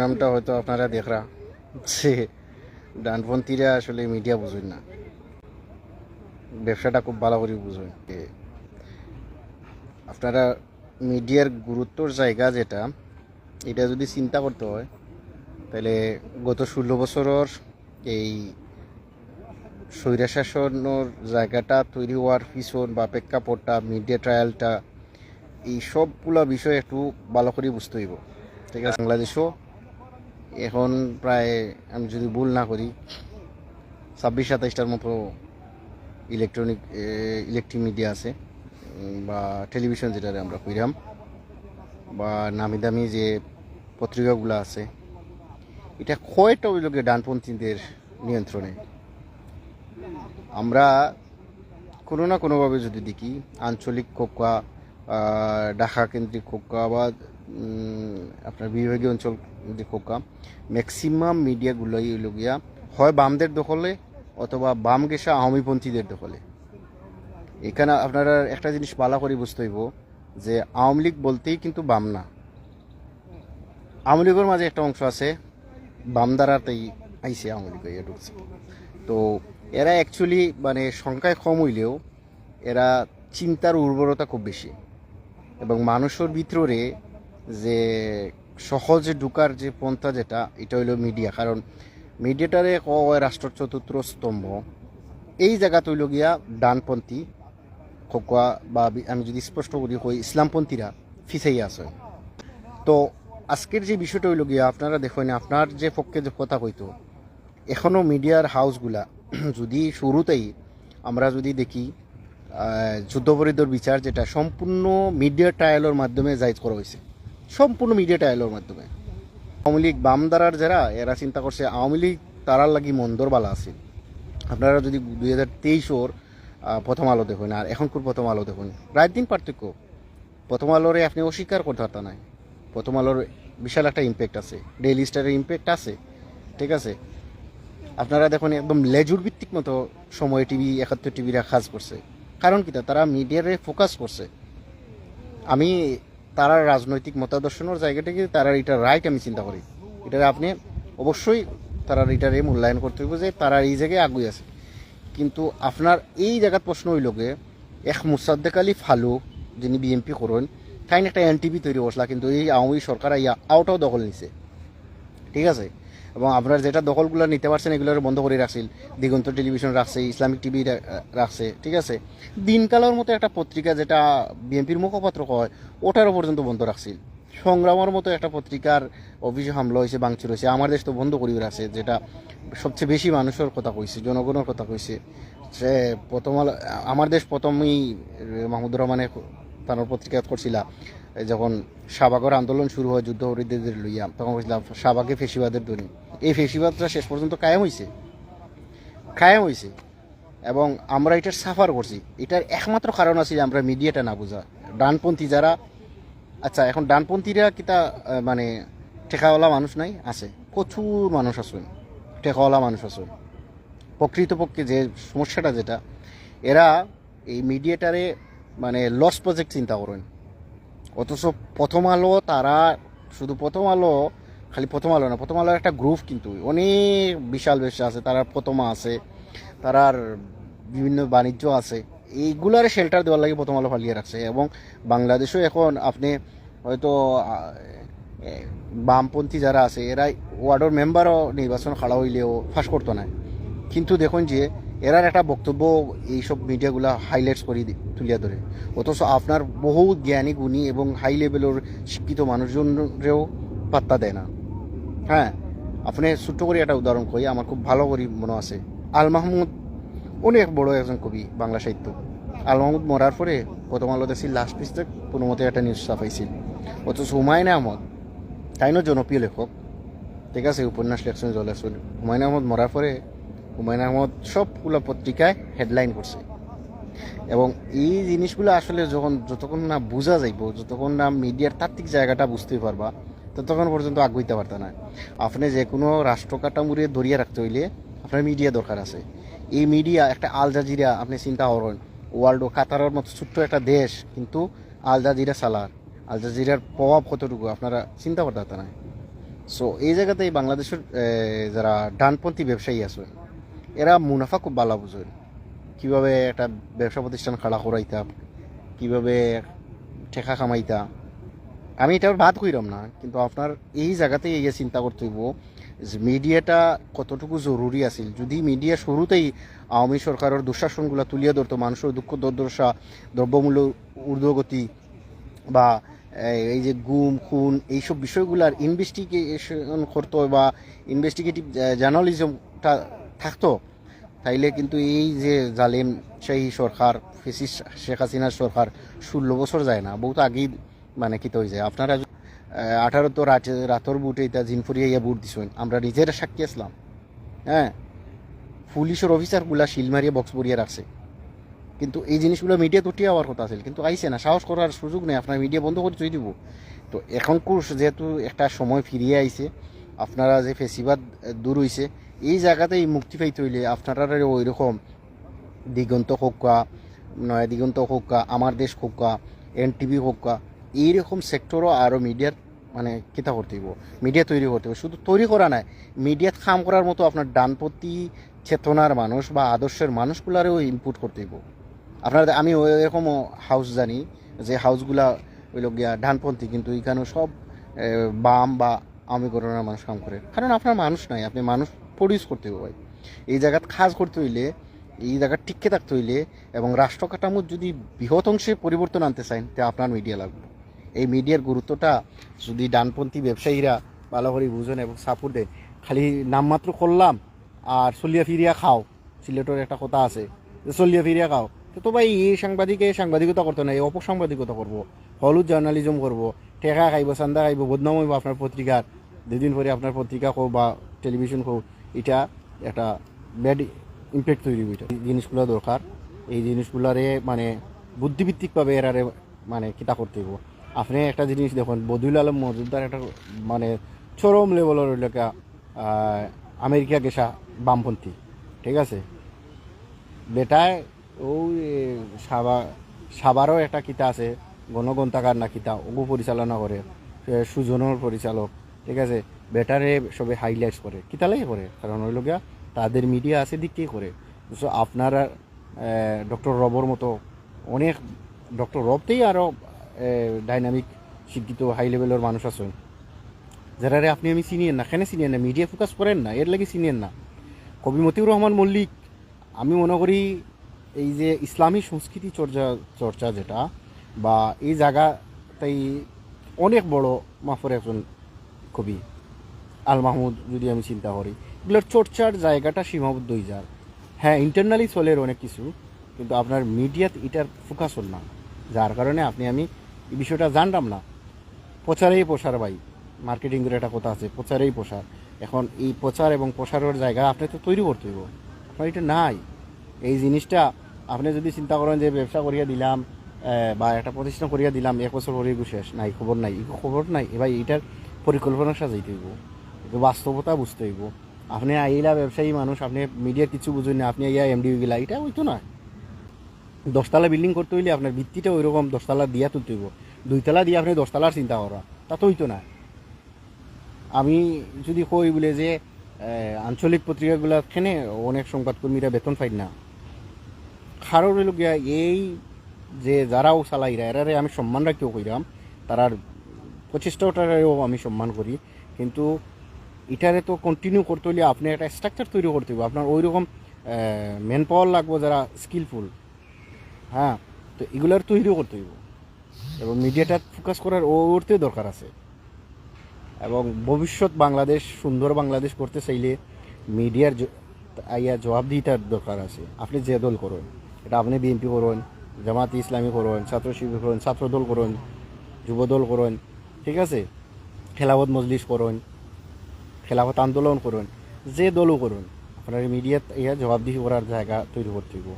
প্রোগ্রামটা হয়তো আপনারা দেখরা। যে ডানপন্থীরা আসলে মিডিয়া বুঝেন না। ব্যবসাটা খুব ভালো করে বুঝেন। আপনারা মিডিয়ার গুরুত্বর জায়গা যেটা, এটা যদি চিন্তা করতে হয়, তাহলে গত ষোলো বছরের এই স্বৈরাশাসনের জায়গাটা তৈরি হওয়ার পিছন বা প্রেক্ষাপটটা মিডিয়া ট্রায়ালটা এই সবগুলো বিষয় একটু ভালো করে বুঝতে হইব। ঠিক আছে, বাংলাদেশও এখন প্রায় আমি যদি ভুল না করি, ছাব্বিশ, সাতাইশটার মতো ইলেকট্রনিক ইলেকট্রিক মিডিয়া আছে বা টেলিভিশন যেটারে আমরা কইরাম, বা নামি দামি যে পত্রিকাগুলো আছে, এটা কয়টা ওই লোকের ডানপন্থীদের নিয়ন্ত্রণে? আমরা কোনো না কোনোভাবে যদি দেখি, আঞ্চলিক কোকা ঢাকা কেন্দ্রিক কোকা বা আপনার বিভাগীয় অঞ্চল কোকা ম্যাক্সিমাম মিডিয়াগুলোই হইল গিয়া, হয় বামদের দখলে অথবা বাম গেসা আওয়ামীপন্থীদের দখলে। এখানে আপনারা একটা জিনিস পালা করে বুঝতে হইব, যে আওয়ামী লীগ বলতেই কিন্তু বাম না। আওয়ামী লীগের মাঝে একটা অংশ আছে, বাম দ্বারাতেই আইসে আওয়ামী লীগ ইয়ে ঢুকছে। তো এরা অ্যাকচুয়ালি মানে সংখ্যায় কম হইলেও এরা চিন্তার উর্বরতা খুব বেশি। এবং মানুষের ভিতরে যে সহজে ঢুকার যে পন্থা যেটা, এটা হইল মিডিয়া কারণ মিডিয়াটারে কয় রাষ্ট্র চতুর্থ স্তম্ভ, এই জায়গা তৈল গিয়া ডানপন্থী খোকা বা আমি যদি স্পষ্ট করি, কই ইসলামপন্থীরা ফিসাই আছে। তো আজকের যে বিষয়টা হইল গিয়া, আপনারা দেখেন, আপনার যে পক্ষে যে কথা কইতো এখনও মিডিয়ার হাউসগুলা, যদি শুরুতেই আমরা যদি দেখি যুদ্ধপরিদর বিচার যেটা, সম্পূর্ণ মিডিয়া ট্রায়ালের মাধ্যমে জায়জ করা হয়েছে সম্পূর্ণ মিডিয়া ট্রায়ালের মাধ্যমে। আওয়ামী লীগ বাম দ্বারার যারা, এরা চিন্তা করছে আওয়ামী লীগ তারার লাগি মন্দর বালা আছে। আপনারা যদি দুই হাজার তেইশোর প্রথম আলো দেখুন, আর এখনকার প্রথম আলো দেখুন, প্রায় দিন পার্থক্য। প্রথম আলোরে আপনি অস্বীকার করতে পারতেন না। প্রথম আলোর বিশাল একটা ইম্প্যাক্ট আছে। ডেইলি স্টারের ইম্প্যাক্ট আছে। ঠিক আছে? আপনারা দেখুন, একদম লেজুর ভিত্তিক মতো সময় টিভি একাত্তর টিভিরা কাজ করছে। কারণ কি তারা মিডিয়ারে ফোকাস করছে। আমি তারা রাজনৈতিক মতাদর্শনের জায়গাটাকে তারা এটা রাইট আমি চিন্তা করি। এটা আপনি অবশ্যই তারা এটারে মূল্যায়ন করতে হইব যে তারা এই জায়গায় আগুই আছে। কিন্তু আপনার এই জায়গার প্রশ্ন হইল গে এক মুসাদ্দেক আলী ফালু যিনি বিএমপি করেন, তাই একটা এনটিপি তৈরি করছিলা, কিন্তু এই আওয়ামী সরকার ইয়া আউটও দখল নিছে। ঠিক আছে? এবং আপনার যেটা দখলগুলো নিতে পারছেন এগুলো বন্ধ করে রাখছিল দিগন্ত টেলিভিশন রাখছে, ইসলামিক টিভি রাখছে, ঠিক আছে? দিনকালের মতো একটা পত্রিকা যেটা বিএনপির মুখপাত্র কয় ওটারও পর্যন্ত বন্ধ রাখছিল সংগ্রামের মতো একটা পত্রিকার অফিসে হামলা হয়েছে বাংচুর হয়েছে, আমার দেশ তো বন্ধ করি রাখছে, যেটা সবচেয়ে বেশি মানুষের কথা কইছে, জনগণের কথা কইছে। সে প্রথম আমার দেশ প্রথমেই মাহমুদুর রহমানে তার পত্রিকা করছিলা। যখন শাহবাগের আন্দোলন শুরু হয় যুদ্ধ হরিদের লইয়া, তখন বলছিলাম শাহবাগে ফেসিবাদের ধ্বনি। এই ফেসিবাদটা শেষ পর্যন্ত কায়েম হয়েছে কায়েম হয়েছে এবং আমরা এটার সাফার করছি। এটার একমাত্র কারণ আছে যে আমরা মিডিয়াটা না বোঝা। ডানপন্থী যারা আচ্ছা এখন ডানপন্থীরা কিতা মানে টেকাওয়ালা মানুষ নাই? আছে। প্রচুর মানুষ আছেন। টেকাওয়ালা মানুষ আছেন। প্রকৃতপক্ষে যে সমস্যাটা যেটা, এরা এই মিডিয়াটারে মানে লস প্রজেক্ট চিন্তা করেন। অথচ প্রথম আলো তারা, শুধু প্রথম আলো, খালি প্রথম আলো না, প্রথম আলোর একটা গ্রুপ কিন্তু, অনেক বিশাল ব্যবসা আছে, তারা প্রথমা আছে তারার বিভিন্ন বাণিজ্য আছে, এইগুলার শেল্টার দেওয়ার লাগে প্রথম আলো ফালিয়ে রাখছে, এবং বাংলাদেশেও এখন আপনি হয়তো বামপন্থী যারা আছে এরা ওয়ার্ডের মেম্বারও নির্বাচন খাড়া হইলেও ফাঁস করতো না। কিন্তু দেখুন যে এরার একটা বক্তব্য এইসব মিডিয়াগুলা হাইলাইটস করে তুলিয়া ধরে। অথচ আপনার বহু জ্ঞানী, গুণী এবং হাই লেভেলের শিক্ষিত মানুষজনরেও পাত্তা দেয় না। হ্যাঁ আপনি ছোট্ট করে একটা উদাহরণ করি আমার খুব ভালো করে মনে আছে। আল মাহমুদ অনেক বড় একজন কবি, বাংলা সাহিত্য। আল মাহমুদ মরার পরে প্রথম আলো দেখছি লাস্ট পিসতে কোনো মতে একটা নিউজ ছাপাইছিল। অথচ হুমায়ুন আহমদ, তাইনও জনপ্রিয় লেখক। ঠিক আছে, উপন্যাস লেখছেন জলেছেন হুমায়ুন আহমদ মরার পরে হুমায়ুন আহমদ সবগুলো পত্রিকায় হেডলাইন করছে। এবং এই জিনিসগুলো আসলে যখন, যতক্ষণ না বোঝা যাইব, যতক্ষণ না মিডিয়ার তাত্ত্বিক জায়গাটা বুঝতে পারবা, ততক্ষণ পর্যন্ত আগুইতে পারত না। আপনি যে কোনো রাষ্ট্র কাঠামুরে ধরিয়ে রাখতে হইলে আপনার মিডিয়া দরকার আছে। এই মিডিয়া একটা আল জাজিরা, আপনি চিন্তা করেন ওয়ার্ল্ড কাতারের মতো ছোট্ট একটা দেশ, কিন্তু আল জাজিরা সালার আল প্রভাব কতটুকু, আপনারা চিন্তা করতে না। সো এই জায়গাতে বাংলাদেশের যারা ডানপন্থী ব্যবসায়ী আছে এরা মুনাফা খুব ভালো বুঝেন। কীভাবে একটা ব্যবসা প্রতিষ্ঠান খাড়া করাইতাম কীভাবে ঠেকা কামাইতা। আমি এটার বাদ কইরাম না, কিন্তু আপনার এই জায়গাতে এই চিন্তা করতে হইব যে মিডিয়াটা কতটুকু জরুরি আছিল। যদি মিডিয়া শুরুতেই আওয়ামী সরকারের দুঃশাসনগুলো তুলিয়ে ধরতো, মানুষের দুঃখ দুর্দশা, দ্রব্যমূল্য ঊর্ধ্বগতি বা এই যে গুম, খুন, এইসব বিষয়গুলার ইনভেস্টিগেশন করতো বা ইনভেস্টিগেটিভ জার্নালিজমটা থাকতো? তাইলে কিন্তু এই যে জালেম সেই সরকার, ফেসিস শেখ হাসিনার সরকার ষোলো বছর যায় না, বহুত আগেই মানে কিতে হয়ে যায়। আপনারা আঠারো তো রাতে, রাতর বুটে এটা জিনফুরিয়া ইয়া বুট দিছেন, আমরা নিজেরা সাক্ষী আসলাম। হ্যাঁ? পুলিশের অফিসারগুলা শিল মারিয়ে বক্স বরিয়ে রাখছে। কিন্তু এই জিনিসগুলো মিডিয়া তুটিয়ে হওয়ার কথা আছে কিন্তু আইসে না, সাহস করার সুযোগ নেই, আপনার মিডিয়া বন্ধ করে তুই দিব। তো এখন কোর্স যেহেতু একটা সময় ফিরিয়ে আইছে আপনারা যে ফেসিবাদ দূর হইছে, এই জায়গাতেই মুক্তি পাইতে হইলে আপনারা ওই রকম দিগন্ত হোক্কা নয়া দিগন্ত হোক্কা আমার দেশ হোক্কা এন টিভি হোক্কা এইরকম সেক্টরও আরও মিডিয়ার মানে কিতা করতে হইব? মিডিয়া তৈরি করতে হবে শুধু তৈরি করা নাই, মিডিয়াত কাম করার মতো আপনার ডানপতি চেতনার মানুষ বা আদর্শের মানুষগুলারও ইনপুট করতে হইব। আপনার আমি ওই এরকম হাউস জানি, যে হাউসগুলা ওই লোক গিয়া ডানপন্থী, কিন্তু এখানে সব বাম বা আমি গণনার মানুষ কাম করে। কারণ আপনার মানুষ নাই আপনি মানুষ প্রডিউস করতে হবে এই জায়গাত কাজ করতে হইলে, এই জায়গা টিকে থাকতে হইলে এবং রাষ্ট্র কাঠামোর যদি বৃহৎ অংশে পরিবর্তন আনতে চান তা আপনার মিডিয়া লাগবে। এই মিডিয়ার গুরুত্বটা যদি ডানপন্থী ব্যবসায়ীরা ভালো করে বুঝেন এবং সাপোর্ট দেন খালি নামমাত্র করলাম আর চলিয়া ফিরিয়া খাও, সিলেটের একটা কথা আছে যে চলিয়া ফিরিয়া খাও। তো তো ভাই, এই সাংবাদিকে সাংবাদিকতা করতো না এই অপসাংবাদিকতা করব। হলুদ জার্নালিজম করব টেকা খাইব, চান্দা খাইব, বদনাম হইব আপনার পত্রিকার। দুদিন পরে আপনার পত্রিকা কো বা টেলিভিশন কো এটা একটা ব্যাড ইম্প্যাক্ট তৈরি এই জিনিসগুলো দরকার। এই জিনিসগুলারে মানে বুদ্ধিভিত্তিকভাবে এরারে মানে কিতা করতে হইব। আপনি একটা জিনিস দেখুন, বদুল আলম মজুমদার একটা মানে চরম লেভেলের এলাকা আমেরিকা গেসা বামপন্থী। ঠিক আছে? বেটায় ওই সাবা, সাবারও একটা কিতা আছে, গণগ্রন্থাগার না কিতা ওগু পরিচালনা করে সুজনের পরিচালক। ঠিক আছে? বেটারে সবে হাইলাইটস করে কিতালাই করে কারণ ওই লোকিয়া তাদের মিডিয়া আছে দিক দিককেই করে। তো আপনারা ডক্টর রবর মতো অনেক ডক্টর রবতেই আরও ডাইনামিক শিক্ষিত হাই লেভেলের মানুষ আছেন। যারা আপনি আমি চিনিয়েন না, কেন চিনিয়েন না? মিডিয়া ফোকাস করেন না, এর লাগে চিনিয়েন না। কবি মতিউর রহমান মল্লিক, আমি মনে করি এই যে ইসলামী সংস্কৃতি চর্চা চর্চা যেটা, বা এই জায়গাটাই অনেক বড় মাফর একজন কবি আল মাহমুদ যদি আমি চিন্তা করি। এগুলোর চর্চার জায়গাটা সীমাবদ্ধ হয়ে যায়। হ্যাঁ ইন্টারনালি চলের অনেক কিছু, কিন্তু আপনার মিডিয়াত এটার ফোকাস হল না। যার কারণে আপনি আমি এই বিষয়টা জানতাম না। প্রচারেই প্রসার ভাই মার্কেটিংয়ের একটা কথা আছে, প্রচারেই প্রসার। এখন এই প্রচার এবং প্রসারের জায়গা আপনি তো তৈরি করতে হইব। আপনার এটা নাই। এই জিনিসটা আপনি যদি চিন্তা করেন যে ব্যবসা করিয়া দিলাম বা একটা প্রতিষ্ঠান করিয়া দিলাম, এক বছর এগু শেষ, নাই, খবর নাই খবর নাই। এবার এইটার পরিকল্পনা সাজাইতে হইব। বাস্তবতা বুঝতে হইব। আপনি আইলা ব্যবসায়ী মানুষ, আপনি মিডিয়ার কিছু বুঝুন না, আপনি ইয়া এমডি গেলা এটা হইতো না। দশতলা বিল্ডিং করতে হইলে আপনার ভিত্তিটা ওই রকম দশতলা দিয়া তুলতে হইব। দুইতলা দিয়ে আপনি দশতলার চিন্তা করা তা তো হইতো না। আমি যদি কই বলে যে আঞ্চলিক পত্রিকাগুলো খেনে অনেক সংবাদকর্মীরা বেতন পাই না। কারোর হইল গিয়া এই যে যারাও চালাইরা, এরারে আমি সম্মান রাখিও কইরাম, তারার প্রচেষ্টাটারেও আমি সম্মান করি। কিন্তু এটারে তো কন্টিনিউ করতে হলে আপনি একটা স্ট্রাকচার তৈরি করতে হবে। আপনার ওই রকম ম্যান পাওয়ার লাগবো যারা স্কিলফুল হ্যাঁ তো এগুলার তৈরিও করতে হইব। এবং মিডিয়াটা ফোকাস করার ওরতে দরকার আছে। এবং ভবিষ্যৎ বাংলাদেশ, সুন্দর বাংলাদেশ করতে চাইলে মিডিয়ার আইয়া জবাবদিহিতার দরকার আছে। আপনি যে দল করুন, এটা আপনি বিএনপি করুন, জামাত ইসলামী করুন ছাত্র শিবির করুন, ছাত্রদল করুন, যুবদল করুন ঠিক আছে? খেলাফত মজলিস করুন, খেলাফত আন্দোলন করুন, যে দলও করুন, আপনার মিডিয়াত ইয়া জবাবদিহি করার জায়গা তৈরি করতে হইব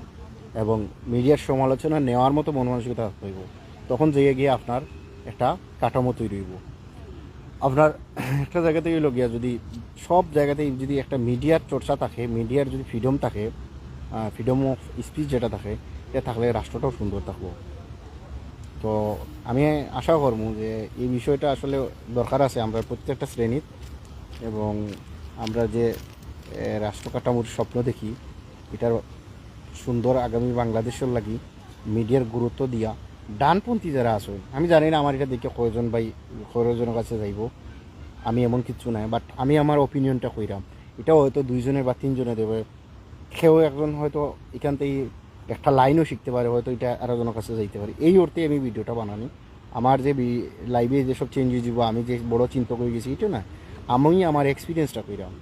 এবং মিডিয়ার সমালোচনা নেওয়ার মতো মন মানসিকতা থাকতে হইব। তখন যেয়ে গিয়ে আপনার একটা কাঠামো তৈরি হইব। আপনার একটা জায়গাতেই হইল গিয়া যদি সব জায়গাতেই যদি একটা মিডিয়ার চর্চা থাকে মিডিয়ার যদি ফ্রিডম থাকে ফ্রিডম অফ স্পিচ যেটা থাকে এটা থাকলে রাষ্ট্রটাও সুন্দর থাকব। তো আমি আশা করব যে এই বিষয়টা আসলে দরকার আছে আমরা প্রত্যেকটা শ্রেণির এবং আমরা যে রাষ্ট্র কাঠামোর স্বপ্ন দেখি, এটার সুন্দর আগামী বাংলাদেশের লাগি মিডিয়ার গুরুত্ব দিয়া ডানপন্থী যারা আছে, আমি জানি না আমার এটা দেখে কয়জন ভাই, কয়জনের কাছে যাইব, আমি এমন কিছু নাই বাট আমি আমার ওপিনিয়নটা কইরাম। এটাও হয়তো দুইজনের বা তিনজনে দেবে। কেউ একজন হয়তো এখান থেকে একটা লাইনও শিখতে পারে, হয়তো এটা আরেকজনের কাছে যাইতে পারে। এই অর্থে আমি ভিডিওটা বানানি। আমার যে লাইভে যেসব চেঞ্জেস দিব, আমি যে বড় চিন্তা করে গেছি এটা না, আমি আমার এক্সপিরিয়েন্সটা কইরাম।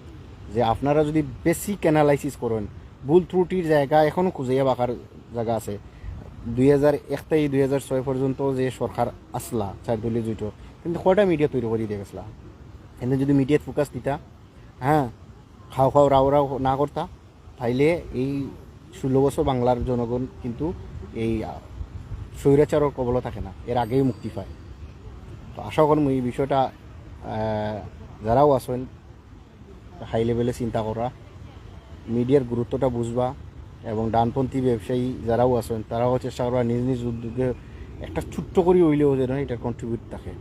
যে আপনারা যদি বেসিক অ্যানালাইসিস করেন, ভুল ত্রুটির জায়গা এখনও খুঁজিয়া বাঁকার জায়গা আছে। দুই হাজার এক দুই হাজার ছয় পর্যন্ত যে সরকার আসলা চার দলীয় জুটো কিন্তু কয়টা মিডিয়া তৈরি করে দিয়ে গেছিলা? এখানে যদি মিডিয়াত ফোকাস দিতা হ্যাঁ খাও খাও, রাও রাও না করতা, তাইলে এই ষোলো বছর বাংলার জনগণ কিন্তু এই আহ, স্বৈরাচারের কবল থাকে না। এর আগেই মুক্তি পায়। তো আশা করম এই বিষয়টা যারাও আছেন হাই লেভেলে চিন্তা করা মিডিয়ার গুরুত্বটা বুঝবা এবং ডানপন্থী ব্যবসায়ী যারাও আছেন তারাও চেষ্টা করবা নিজ নিজ উদ্যোগে একটা ছোট্ট করে হইলেও যেন এটা কন্ট্রিবিউট থাকে।